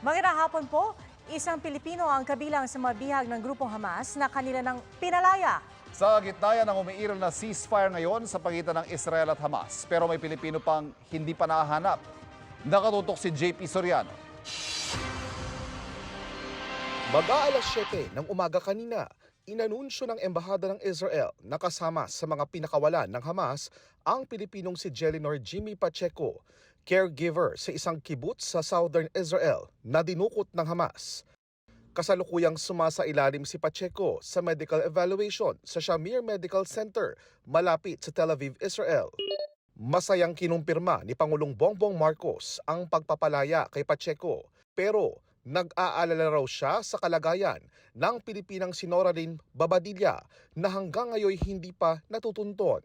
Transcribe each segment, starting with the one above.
Magandang hapon po. Isang Pilipino ang kabilang sa mga bihag ng grupong Hamas na kanila ng pinalaya. Sa gitna yan ng umiiral na ceasefire ngayon sa pagitan ng Israel at Hamas. Pero may Pilipino pang hindi pa nahahanap. Nakatutok si JP Soriano. Mag-aalas 7 ng umaga kanina, inanunsyo ng Embahada ng Israel na kasama sa mga pinakawalan ng Hamas ang Pilipinong si Jelinor Jimmy Pacheco, caregiver sa isang kibbutz sa southern Israel na dinukot ng Hamas. Kasalukuyang sumasa ilalim si Pacheco sa medical evaluation sa Shamir Medical Center malapit sa Tel Aviv, Israel. Masayang kinumpirma ni Pangulong Bongbong Marcos ang pagpapalaya kay Pacheco pero nag-aalala raw siya sa kalagayan ng Pilipinang si Noraline Babadilla na hanggang ngayon hindi pa natutunton.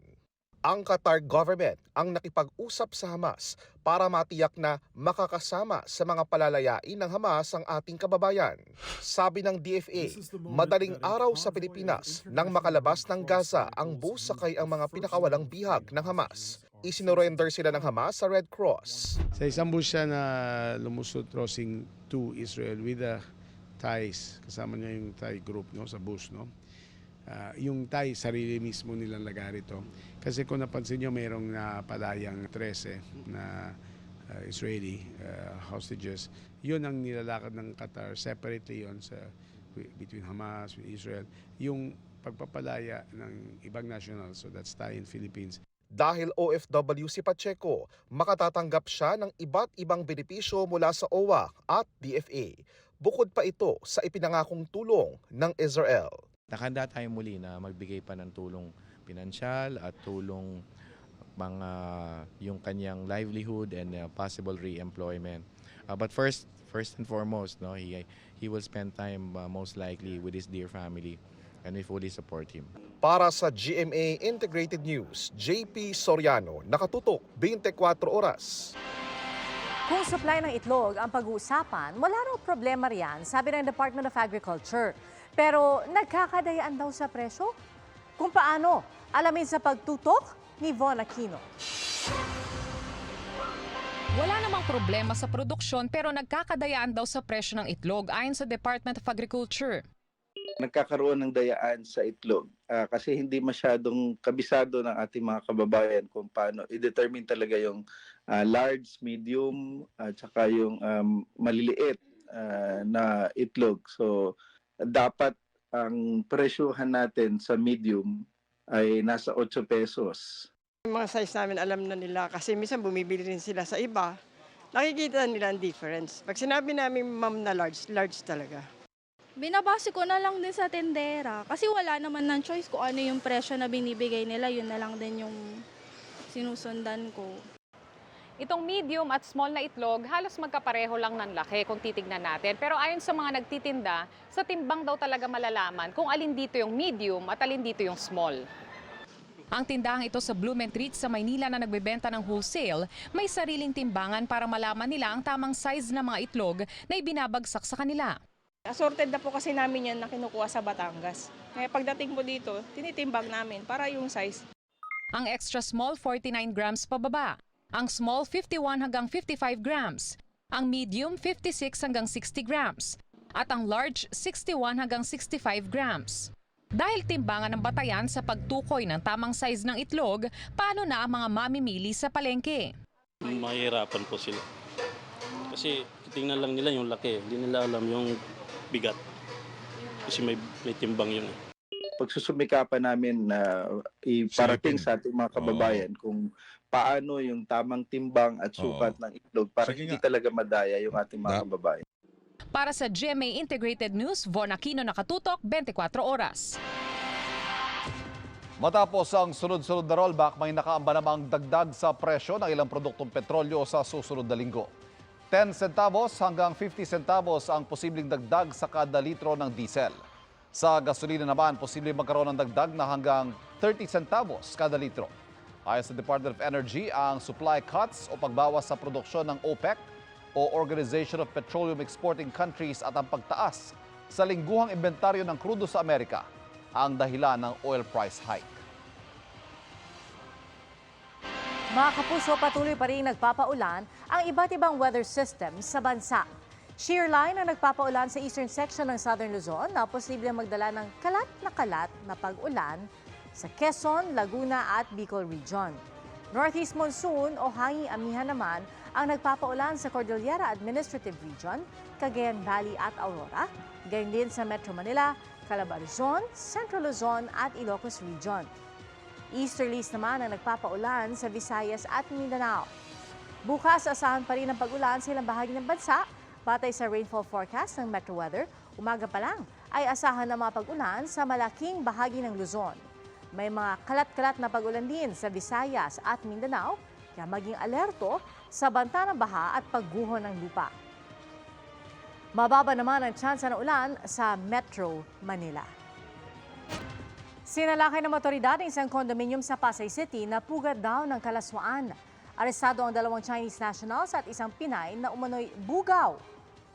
Ang Qatar government ang nakipag-usap sa Hamas para matiyak na makakasama sa mga palalayain ng Hamas ang ating kababayan. Sabi ng DFA, madaling araw sa Pilipinas nang makalabas ng Gaza ang bus sakay ang mga pinakawalang bihag ng Hamas. Isinorender sila ng Hamas sa Red Cross. Sa isang bus siya na lumusot crossing to Israel with the Thais. Kasama niya yung Thai group no, sa bus. No? Ah, yung Thai, sarili mismo nilang lagari ito. Kasi kung napansin nyo, mayroong napalayang 13 na ah, Israeli ah, hostages. Yun ang nilalakad ng Qatar. Separately yon sa between Hamas and Israel. Yung pagpapalaya ng ibang national, so that's Thai and Philippines. Dahil OFW si Pacheco, makatatanggap siya ng iba't ibang benepisyo mula sa OWA at DFA. Bukod pa ito sa ipinangakong tulong ng Israel. Nakanda tayo muli na magbigay pa ng tulong pinansyal at tulong mga yung kanyang livelihood and uh, possible re-employment. Uh, but first, first and foremost, no, he he will spend time uh, most likely with his dear family and we fully support him. Para sa GMA Integrated News, JP Soriano, nakatutok 24 oras. Kung supply ng itlog ang pag-uusapan, wala raw problema riyan, sabi ng Department of Agriculture. Pero nagkakadayaan daw sa presyo? Kung paano? Alamin sa pagtutok ni Von Aquino. Wala namang problema sa produksyon pero nagkakadayaan daw sa presyo ng itlog ayon sa Department of Agriculture. nagkakaroon ng dayaan sa itlog Ah, kasi hindi masyadong kabisado ng ating mga kababayan kung paano i-determine talaga yung ah, large, medium at saka yung um, maliliit ah, na itlog. So dapat ang presyuhan natin sa medium ay nasa 8 pesos. Yung mga size namin alam na nila kasi minsan bumibili rin sila sa iba. Nakikita nila ang difference. Pag sinabi namin ma'am na large, large talaga. Binabase ko na lang din sa tendera kasi wala naman ng choice kung ano yung presyo na binibigay nila, yun na lang din yung sinusundan ko. Itong medium at small na itlog, halos magkapareho lang ng laki kung titignan natin. Pero ayon sa mga nagtitinda, sa timbang daw talaga malalaman kung alin dito yung medium at alin dito yung small. Ang tindahang ito sa Blumentritt sa Maynila na nagbebenta ng wholesale, may sariling timbangan para malaman nila ang tamang size ng mga itlog na ibinabagsak sa kanila. Assorted na po kasi namin yan na kinukuha sa Batangas. Kaya pagdating mo dito, tinitimbang namin para yung size. Ang extra small 49 grams pababa, ang small 51 hanggang 55 grams, ang medium 56 hanggang 60 grams, at ang large 61 hanggang 65 grams. Dahil timbangan ng batayan sa pagtukoy ng tamang size ng itlog, paano na ang mga mamimili sa palengke? mahihirapan po sila. Kasi titingnan lang nila yung laki, hindi nila alam yung bigat. Kasi may, may timbang yun. eh. Pagsusumikapan namin na iparating sa ating mga kababayan kung paano yung tamang timbang at sukat ng itlog para Sige hindi nga. talaga madaya yung ating mga kababayan. Para sa GMA Integrated News, Von Aquino nakatutok 24 oras. Matapos ang sunod-sunod na rollback, may nakaamba namang dagdag sa presyo ng ilang produktong petrolyo sa susunod na linggo. 10 centavos hanggang 50 centavos ang posibleng dagdag sa kada litro ng diesel. Sa gasolina naman, posibleng magkaroon ng dagdag na hanggang 30 centavos kada litro. Ayon sa Department of Energy, ang supply cuts o pagbawas sa produksyon ng OPEC o Organization of Petroleum Exporting Countries at ang pagtaas sa lingguhang inventaryo ng krudo sa Amerika ang dahilan ng oil price hike. Mga kapuso, patuloy pa rin nagpapaulan ang iba't ibang weather system sa bansa. Shear line ang nagpapaulan sa eastern section ng Southern Luzon na posibleng magdala ng kalat na kalat na pag-ulan sa Quezon, Laguna at Bicol Region. Northeast monsoon o hanging amihan naman ang nagpapaulan sa Cordillera Administrative Region, Cagayan Valley at Aurora, gayon din sa Metro Manila, Calabar Luzon, Central Luzon at Ilocos Region. Easterlies naman ang nagpapaulan sa Visayas at Mindanao. Bukas, asahan pa rin ang pag-ulan sa ilang bahagi ng bansa. Batay sa rainfall forecast ng Metro Weather, umaga pa lang ay asahan ng mga pag-ulan sa malaking bahagi ng Luzon. May mga kalat-kalat na pag-ulan din sa Visayas at Mindanao, kaya maging alerto sa banta ng baha at pagguho ng lupa. Mababa naman ang tsansa ng ulan sa Metro Manila. Sinalakay ng motoridad ang isang condominium sa Pasay City na pugad daw ng kalaswaan. Arestado ang dalawang Chinese nationals at isang Pinay na umano'y bugaw.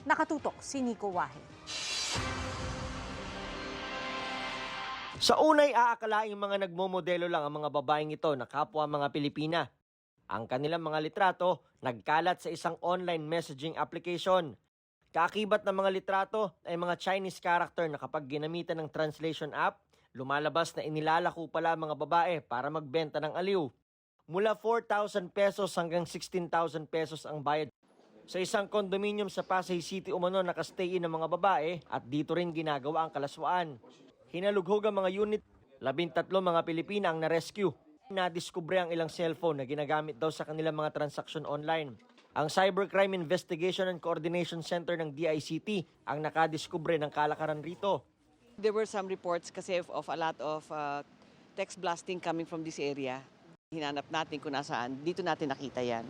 Nakatutok si Nico Wahe. Sa unay aakalaing mga nagmomodelo lang ang mga babaeng ito na kapwa mga Pilipina. Ang kanilang mga litrato nagkalat sa isang online messaging application. Kaakibat ng mga litrato ay mga Chinese character na kapag ginamitan ng translation app, lumalabas na inilalako pala mga babae para magbenta ng aliw. Mula 4,000 pesos hanggang 16,000 pesos ang bayad. Sa isang condominium sa Pasay City umano nakastay in ng mga babae at dito rin ginagawa ang kalaswaan. Hinalughog ang mga unit, labintatlo mga Pilipina ang na-rescue. Nadiskubre ang ilang cellphone na ginagamit daw sa kanilang mga transaksyon online. Ang Cybercrime Investigation and Coordination Center ng DICT ang nakadiskubre ng kalakaran rito. There were some reports kasi of, a lot of uh, text blasting coming from this area. Hinanap natin kung nasaan. Dito natin nakita yan.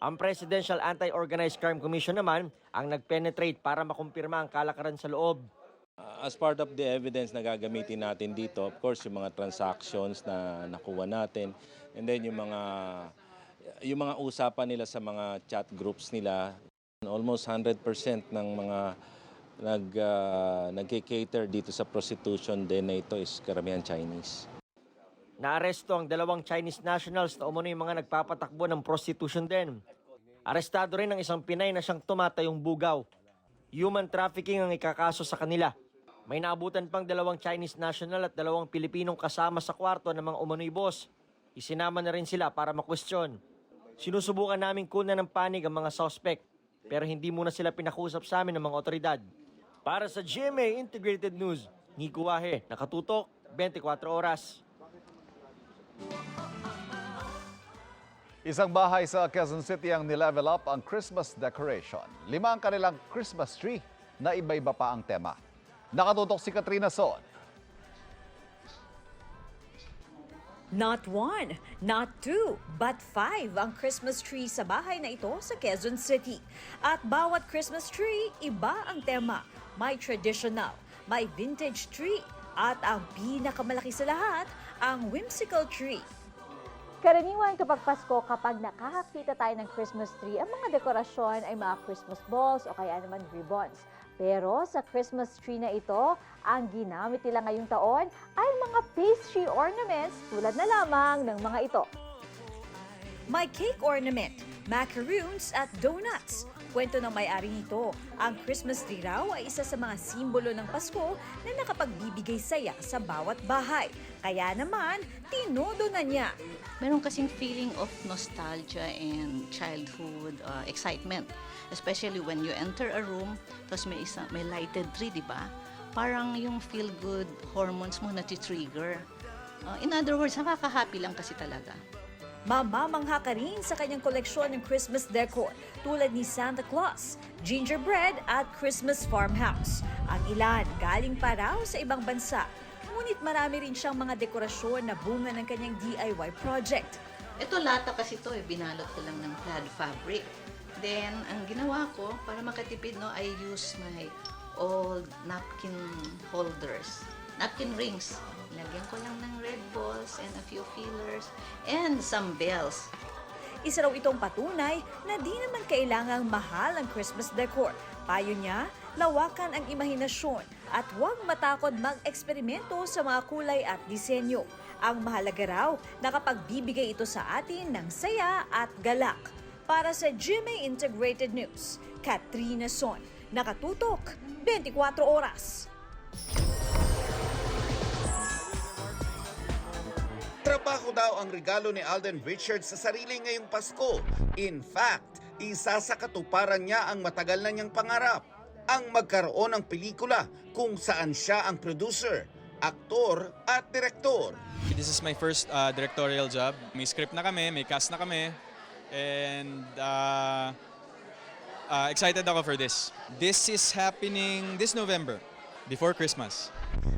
Ang Presidential Anti-Organized Crime Commission naman ang nagpenetrate para makumpirma ang kalakaran sa loob. As part of the evidence na gagamitin natin dito, of course, yung mga transactions na nakuha natin, and then yung mga yung mga usapan nila sa mga chat groups nila, almost 100% ng mga nag uh, nagke-cater dito sa prostitution din na ito is karamihan Chinese. Naaresto ang dalawang Chinese nationals na umano yung mga nagpapatakbo ng prostitution din. Arestado rin ang isang Pinay na siyang tumatayong bugaw. Human trafficking ang ikakaso sa kanila. May naabutan pang dalawang Chinese national at dalawang Pilipinong kasama sa kwarto ng mga umano'y boss. Isinama na rin sila para makwestiyon. Sinusubukan namin kunan ng panig ang mga suspect, pero hindi muna sila pinakusap sa amin ng mga otoridad. Para sa GMA Integrated News, Nico Wahe, nakatutok, 24 oras. Isang bahay sa Quezon City ang nilevel up ang Christmas decoration. Lima ang kanilang Christmas tree na iba-iba pa ang tema. Nakatutok si Katrina Son. Not one, not two, but five ang Christmas tree sa bahay na ito sa Quezon City. At bawat Christmas tree, iba ang tema. May traditional, may vintage tree, at ang pinakamalaki sa lahat, ang whimsical tree. Karaniwan kapag Pasko, kapag nakakakita tayo ng Christmas tree, ang mga dekorasyon ay mga Christmas balls o kaya naman ribbons. Pero sa Christmas tree na ito, ang ginamit nila ngayong taon ay mga pastry ornaments tulad na lamang ng mga ito. May cake ornament, macaroons at donuts. Kwento ng may-ari nito, ang Christmas tree raw ay isa sa mga simbolo ng Pasko na nakapagbibigay saya sa bawat bahay. Kaya naman, tinodo na niya. meron kasing feeling of nostalgia and childhood uh, excitement. Especially when you enter a room, tapos may, isa, may lighted tree, di ba? Parang yung feel-good hormones mo na-trigger. Uh, in other words, nakaka-happy lang kasi talaga. Mamamangha ka rin sa kanyang koleksyon ng Christmas decor tulad ni Santa Claus, gingerbread at Christmas farmhouse. Ang ilan galing pa raw sa ibang bansa. Ngunit marami rin siyang mga dekorasyon na bunga ng kanyang DIY project. Ito lata kasi to eh, binalot ko lang ng plaid fabric. Then, ang ginawa ko, para makatipid, no, I use my old napkin holders. Napkin rings. Lagyan ko lang ng red balls and a few fillers and some bells. Isa raw itong patunay na di naman kailangang mahal ang Christmas decor. Payo niya, lawakan ang imahinasyon at huwag matakot mag-eksperimento sa mga kulay at disenyo. Ang mahalaga raw, nakapagbibigay ito sa atin ng saya at galak. Para sa GMA Integrated News, Katrina Son, nakatutok 24 oras. Trabaho daw ang regalo ni Alden Richards sa sarili ngayong Pasko. In fact, isa sa katuparan niya ang matagal na niyang pangarap, ang magkaroon ng pelikula kung saan siya ang producer, aktor at direktor. This is my first uh, directorial job. May script na kami, may cast na kami, and uh, uh, excited ako for this. This is happening this November, before Christmas.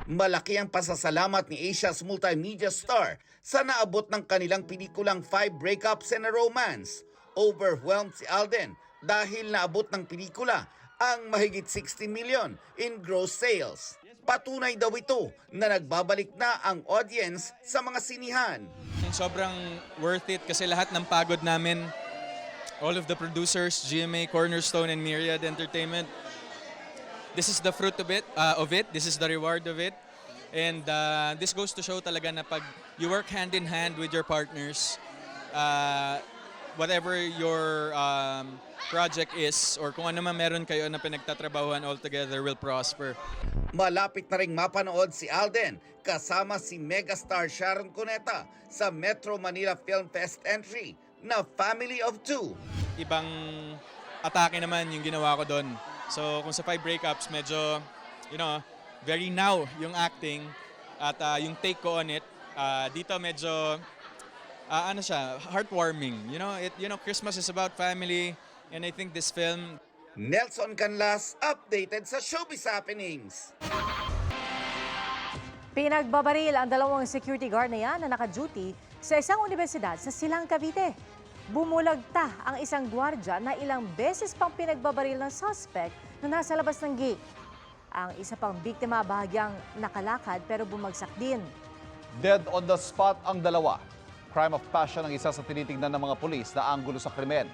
Malaki ang pasasalamat ni Asia's multimedia star sa naabot ng kanilang pelikulang Five Breakups and a Romance. Overwhelmed si Alden dahil naabot ng pelikula ang mahigit 60 million in gross sales. Patunay daw ito na nagbabalik na ang audience sa mga sinihan. Sobrang worth it kasi lahat ng pagod namin, all of the producers, GMA, Cornerstone, and Myriad Entertainment, this is the fruit of it, uh, of it. This is the reward of it. And uh, this goes to show talaga na pag you work hand in hand with your partners, uh, whatever your um, project is or kung ano man meron kayo na pinagtatrabahuan all together will prosper. Malapit na ring mapanood si Alden kasama si megastar Sharon Cuneta sa Metro Manila Film Fest entry na Family of Two. Ibang atake naman yung ginawa ko doon. So kung sa five breakups, medyo, you know, very now yung acting at uh, yung take ko on it. Uh, dito medyo, uh, ano siya, heartwarming. You know, it, you know, Christmas is about family and I think this film Nelson Canlas updated sa showbiz happenings. Pinagbabaril ang dalawang security guard na yan na naka-duty sa isang universidad sa Silang Cavite. Bumulagta ang isang gwardya na ilang beses pang pinagbabaril ng suspect na nasa labas ng gate. Ang isa pang biktima bahagyang nakalakad pero bumagsak din. Dead on the spot ang dalawa. Crime of passion ang isa sa tinitingnan ng mga pulis na anggulo sa krimen.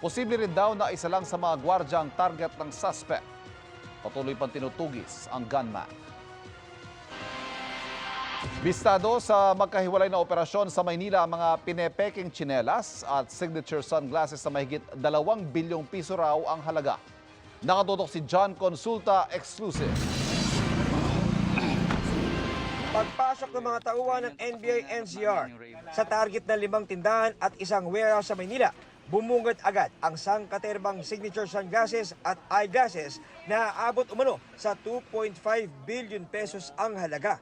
Posible rin daw na isa lang sa mga gwardya ang target ng suspect. Patuloy pang tinutugis ang gunman. Bistado sa magkahiwalay na operasyon sa Maynila ang mga pinepeking tsinelas at signature sunglasses na mahigit 2 bilyong piso raw ang halaga. Nakatutok si John Consulta Exclusive. Pagpasok ng mga tauhan ng NBA NCR sa target ng limang tindahan at isang warehouse sa Maynila, bumungad agad ang sangkaterbang signature sunglasses at eyeglasses na aabot umano sa 2.5 billion pesos ang halaga.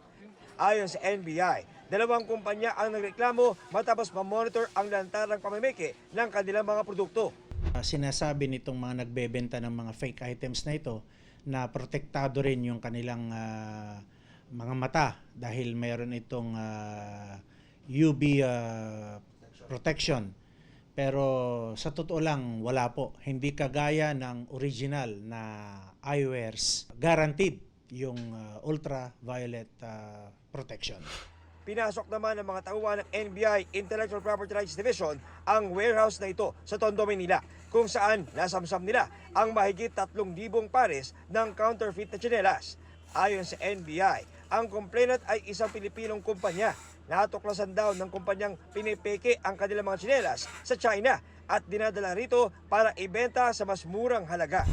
Ayon sa NBI, dalawang kumpanya ang nagreklamo matapos mamonitor ang lantarang pamimiki ng kanilang mga produkto. Uh, sinasabi nitong mga nagbebenta ng mga fake items na ito na protektado rin yung kanilang ah, mga mata dahil mayroon itong ah, UV ah, protection. Pero sa totoo lang, wala po. Hindi kagaya ng original na eyewears. Guaranteed yung ah, ultraviolet ah, protection. Pinasok naman ng mga tauhan ng NBI Intellectual Property Rights Division ang warehouse na ito sa Tondo, Manila kung saan nasamsam nila ang mahigit 3,000 pares ng counterfeit na tsinelas. Ayon sa NBI, ang complainant ay isang Pilipinong kumpanya. Natuklasan daw ng kumpanyang pinipeke ang kanilang mga tsinelas sa China at dinadala rito para ibenta sa mas murang halaga.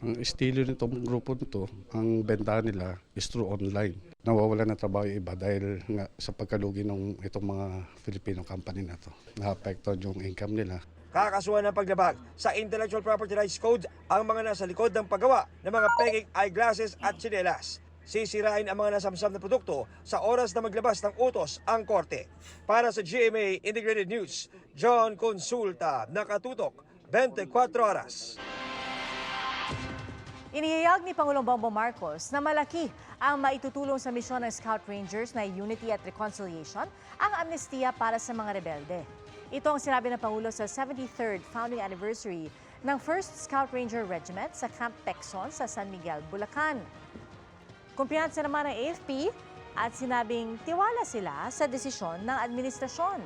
Ang estilo nitong grupo nito, ang benta nila is through online. Nawawala ng trabaho yung iba dahil nga sa pagkalugi ng itong mga Filipino company na to. Na-apekto yung income nila. Kakasuhan ng paglabag sa Intellectual Property Rights Code ang mga nasa likod ng paggawa ng mga peking eyeglasses at tsinelas. Sisirain ang mga nasamsam na produkto sa oras na maglabas ng utos ang korte. Para sa GMA Integrated News, John Consulta, nakatutok 24 oras. Inihayag ni Pangulong Bongbong Marcos na malaki ang maitutulong sa misyon ng Scout Rangers na Unity at Reconciliation ang amnestiya para sa mga rebelde. Ito ang sinabi ng Pangulo sa 73rd founding anniversary ng 1st Scout Ranger Regiment sa Camp Texon sa San Miguel, Bulacan. Kumpiyansa naman ng AFP at sinabing tiwala sila sa desisyon ng administrasyon.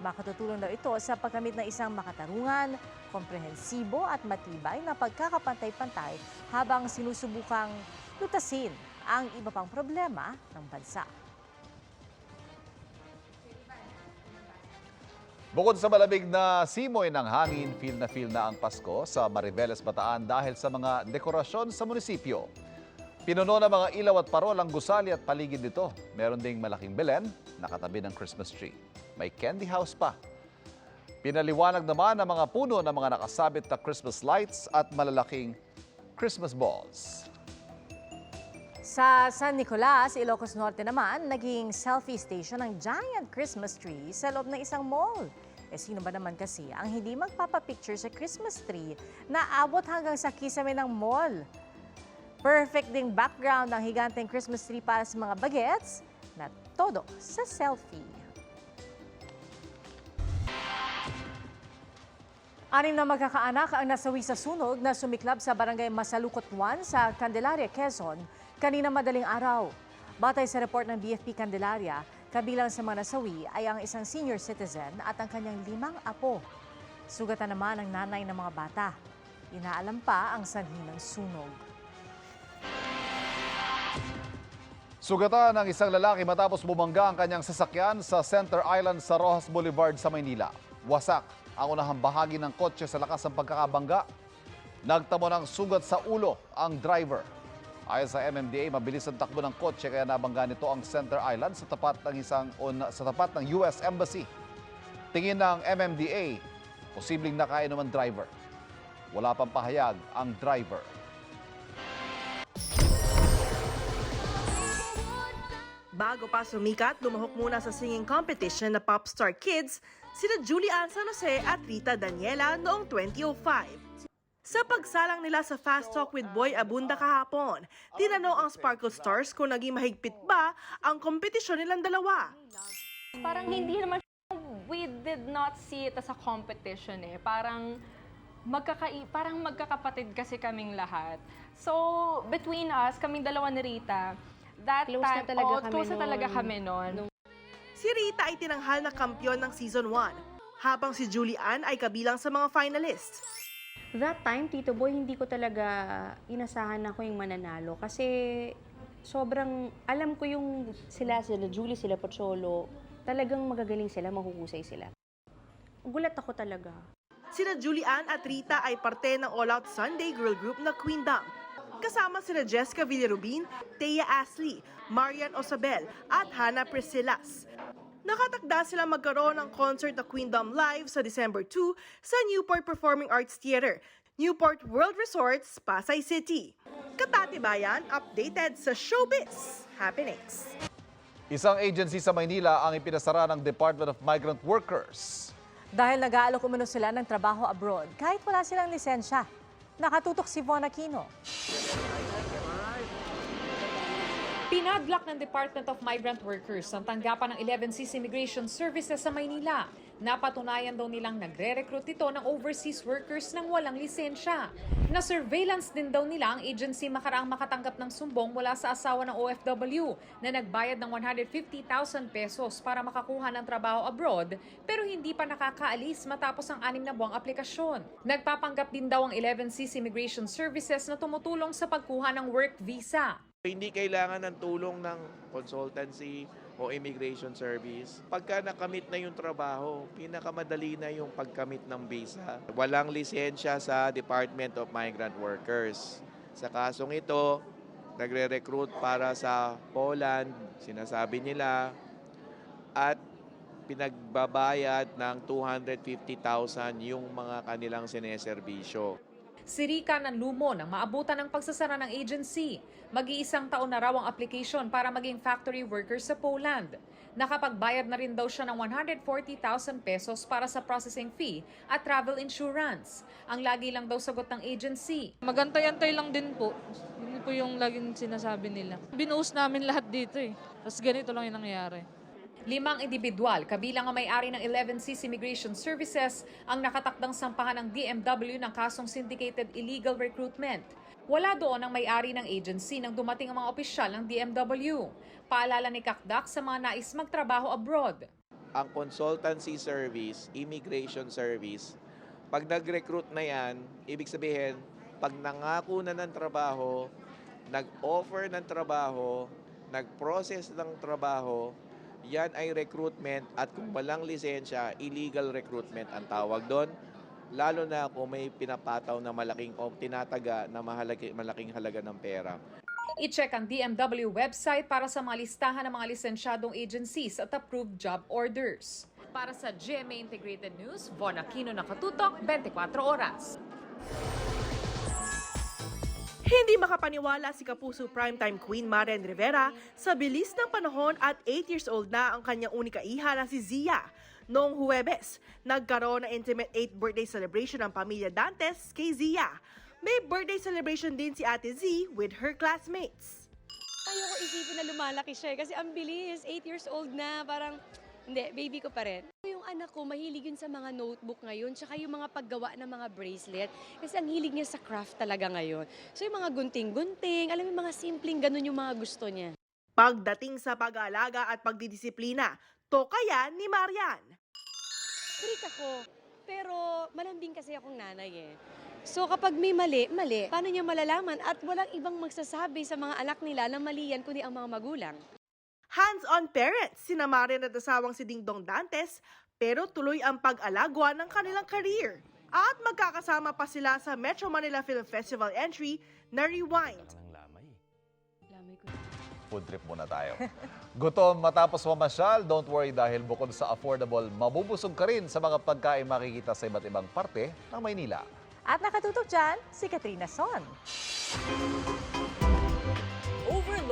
Makatutulong daw ito sa pagkamit ng isang makatarungan, komprehensibo at matibay na pagkakapantay-pantay habang sinusubukang lutasin ang iba pang problema ng bansa. Bukod sa malamig na simoy ng hangin, feel na feel na ang Pasko sa Mariveles, Bataan dahil sa mga dekorasyon sa munisipyo. Pinuno ng mga ilaw at parol ang gusali at paligid nito. Meron ding malaking belen, nakatabi ng Christmas tree. May candy house pa. Pinaliwanag naman ng mga puno ng mga nakasabit na Christmas lights at malalaking Christmas balls. Sa San Nicolas, Ilocos Norte naman, naging selfie station ang giant Christmas tree sa loob ng isang mall. Eh sino ba naman kasi ang hindi magpapapicture sa Christmas tree na abot hanggang sa kisame ng mall? Perfect ding background ang higanteng Christmas tree para sa mga bagets na todo sa selfie. Anim na magkakaanak ang nasawi sa sunog na sumiklab sa barangay Masalukot 1 sa Candelaria, Quezon, kanina madaling araw. Batay sa report ng BFP Candelaria, kabilang sa mga nasawi ay ang isang senior citizen at ang kanyang limang apo. Sugatan naman ang nanay ng mga bata. Inaalam pa ang sanhi ng sunog. Sugatan ng isang lalaki matapos bumangga ang kanyang sasakyan sa Center Island sa Rojas Boulevard sa Maynila. Wasak ang unahang bahagi ng kotse sa lakas ng pagkakabangga. Nagtamo ng sugat sa ulo ang driver. Ayon sa MMDA, mabilis ang takbo ng kotse kaya nabangga nito ang Center Island sa tapat ng isang o na- sa tapat ng US Embassy. Tingin ng MMDA, posibleng nakainom ang driver. Wala pang pahayag ang driver. Bago pa sumikat, lumahok muna sa singing competition na Popstar Kids sina Julie Ann San Jose at Rita Daniela noong 2005. Sa pagsalang nila sa Fast Talk with Boy Abunda kahapon, tinanong ang Sparkle Stars kung naging mahigpit ba ang kompetisyon nilang dalawa. Parang hindi naman we did not see it as a competition eh. Parang magkakai parang magkakapatid kasi kaming lahat. So, between us, kaming dalawa ni Rita, that Close time, na talaga oh, kami close na talaga kami noon. Si Rita ay tinanghal na kampyon ng Season 1, habang si Julie Ann ay kabilang sa mga finalists. That time, Tito Boy, hindi ko talaga inasahan ako yung mananalo kasi sobrang alam ko yung sila, sila Julie, sila Pocholo, talagang magagaling sila, mahuhusay sila. Gulat ako talaga. Sina Julie Ann at Rita ay parte ng All Out Sunday girl group na Queendom. Kasama sina Jessica Villarubin, Thea Ashley, Marian Osabel at Hannah Priscilas. Nakatakda sila magkaroon ng concert na Queendom Live sa December 2 sa Newport Performing Arts Theater, Newport World Resorts, Pasay City. Katatibayan, updated sa showbiz happenings. Isang agency sa Maynila ang ipinasara ng Department of Migrant Workers. Dahil nag-aalok umano sila ng trabaho abroad kahit wala silang lisensya. Nakatutok si Von Aquino. Pinadlock ng Department of Migrant Workers ang tanggapan ng 11Cs Immigration Services sa Maynila. Napatunayan daw nilang nagre-recruit ito ng overseas workers ng walang lisensya. Na-surveillance din daw nila ang agency makaraang makatanggap ng sumbong mula sa asawa ng OFW na nagbayad ng 150,000 pesos para makakuha ng trabaho abroad pero hindi pa nakakaalis matapos ang anim na buwang aplikasyon. Nagpapanggap din daw ang 11Cs Immigration Services na tumutulong sa pagkuha ng work visa. Hindi kailangan ng tulong ng consultancy o immigration service. Pagka nakamit na yung trabaho, pinakamadali na yung pagkamit ng visa. Walang lisensya sa Department of Migrant Workers. Sa kasong ito, nagre-recruit para sa Poland, sinasabi nila, at pinagbabayad ng 250,000 yung mga kanilang sineserbisyo. Si Rika ng Lumo nang maabutan ng pagsasara ng agency. Mag-iisang taon na raw ang application para maging factory worker sa Poland. Nakapagbayad na rin daw siya ng 140,000 pesos para sa processing fee at travel insurance. Ang lagi lang daw sagot ng agency. Magantay-antay lang din po. Yun po yung laging sinasabi nila. Binuhos namin lahat dito eh. Tapos ganito lang yung nangyayari. Limang individual, kabilang ang may-ari ng 11Cs Immigration Services, ang nakatakdang sampahan ng DMW ng kasong syndicated illegal recruitment. Wala doon ang may-ari ng agency nang dumating ang mga opisyal ng DMW. Paalala ni Kakdak sa mga nais magtrabaho abroad. ang consultancy service, immigration service, pag nag-recruit na yan, ibig sabihin, pag nangako na ng trabaho, nag-offer ng trabaho, nag-process ng trabaho, yan ay recruitment at kung walang lisensya, illegal recruitment ang tawag doon. Lalo na kung may pinapataw na malaking o tinataga na mahalagi, malaking halaga ng pera. I-check ang DMW website para sa mga listahan ng mga lisensyadong agencies at approved job orders. Para sa GMA Integrated News, Von Aquino nakatutok, 24 oras. Hindi makapaniwala si Kapuso primetime queen Maren Rivera sa bilis ng panahon at 8 years old na ang kanyang unika iha na si Zia. Noong Huwebes, nagkaroon ng intimate 8th birthday celebration ng pamilya Dantes kay Zia. May birthday celebration din si Ate Z with her classmates. Ayoko isipin na lumalaki siya eh, kasi ang bilis, 8 years old na, parang hindi, baby ko pa rin. Yung anak ko, mahilig yun sa mga notebook ngayon, tsaka yung mga paggawa ng mga bracelet. Kasi ang hilig niya sa craft talaga ngayon. So yung mga gunting-gunting, alam mo yung mga simpleng ganun yung mga gusto niya. Pagdating sa pag-aalaga at pagdidisiplina, to kaya ni Marian. Freak ako, pero malambing kasi akong nanay eh. So kapag may mali, mali. Paano niya malalaman at walang ibang magsasabi sa mga anak nila na mali yan kundi ang mga magulang. Hands-on parents, sina Marian at asawang si Dingdong Dantes, pero tuloy ang pag-alagwa ng kanilang career. At magkakasama pa sila sa Metro Manila Film Festival entry na Rewind. Food trip muna tayo. Gutom matapos mamasyal, don't worry dahil bukod sa affordable, mabubusog ka rin sa mga pagkain makikita sa iba't ibang parte ng Maynila. At nakatutok dyan, si Katrina Son.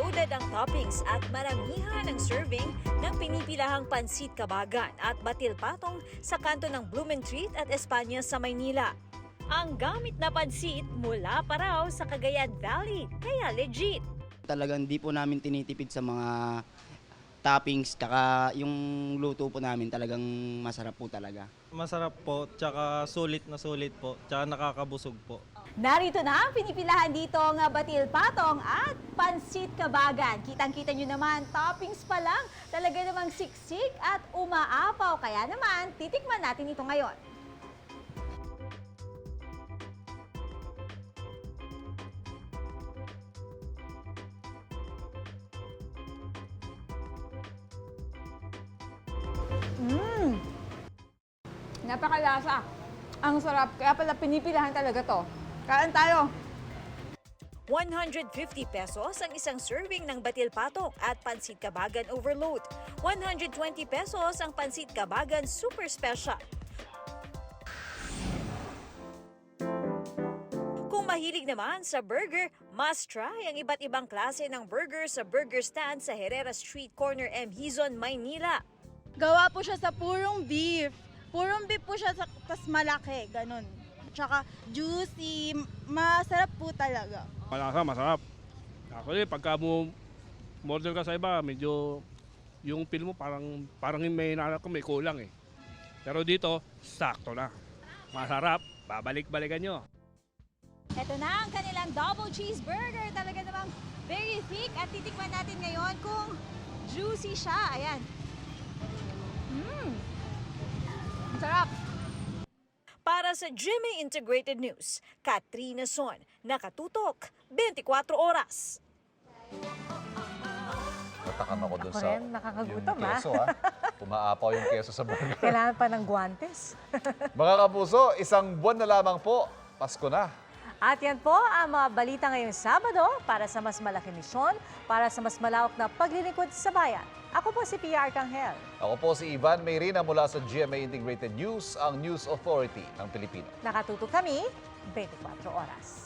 Overloaded ang toppings at maramihan ang serving ng pinipilahang pansit kabagan at batil patong sa kanto ng Blumentritt at Espanya sa Maynila. Ang gamit na pansit mula pa raw sa Cagayan Valley, kaya legit. Talagang di po namin tinitipid sa mga toppings, tsaka yung luto po namin talagang masarap po talaga. Masarap po, tsaka sulit na sulit po, tsaka nakakabusog po. Narito na ang pinipilahan dito ng batil patong at pansit kabagan. Kitang-kita nyo naman, toppings pa lang, talaga namang siksik at umaapaw. Kaya naman, titikman natin ito ngayon. Mmm! Napakalasa. Ang sarap. Kaya pala pinipilahan talaga to. Kain tayo. 150 pesos ang isang serving ng batil patong at pansit kabagan overload. 120 pesos ang pansit kabagan super special. Kung mahilig naman sa burger, must try ang iba't ibang klase ng burger sa burger stand sa Herrera Street Corner M. Hizon, Maynila. Gawa po siya sa purong beef. Purong beef po siya, sa, tas malaki, ganun. Tsaka juicy, masarap po talaga. Malasa, masarap. Actually, pagka mo model ka sa iba, medyo yung feel mo parang parang may nanap ko may kulang eh. Pero dito, sakto na. Masarap. Babalik-balikan nyo. Ito na ang kanilang double cheeseburger. Talaga namang very thick at titikman natin ngayon kung juicy siya. Ayan. Mmm! Sarap! Para sa GMA Integrated News, Katrina Son, nakatutok 24 oras. Natakam ako Ako sa rin, nakakagutom, yung ah. keso, ha? Umaapaw yung keso sa burger. Kailangan pa ng guantes. Mga kapuso, isang buwan na lamang po. Pasko na. At yan po ang mga balita ngayong Sabado para sa mas malaking misyon, para sa mas malawak na paglilingkod sa bayan. Ako po si Pia Arcangel. Ako po si Ivan Mayrina mula sa GMA Integrated News, ang News Authority ng Pilipino. Nakatutok kami 24 oras.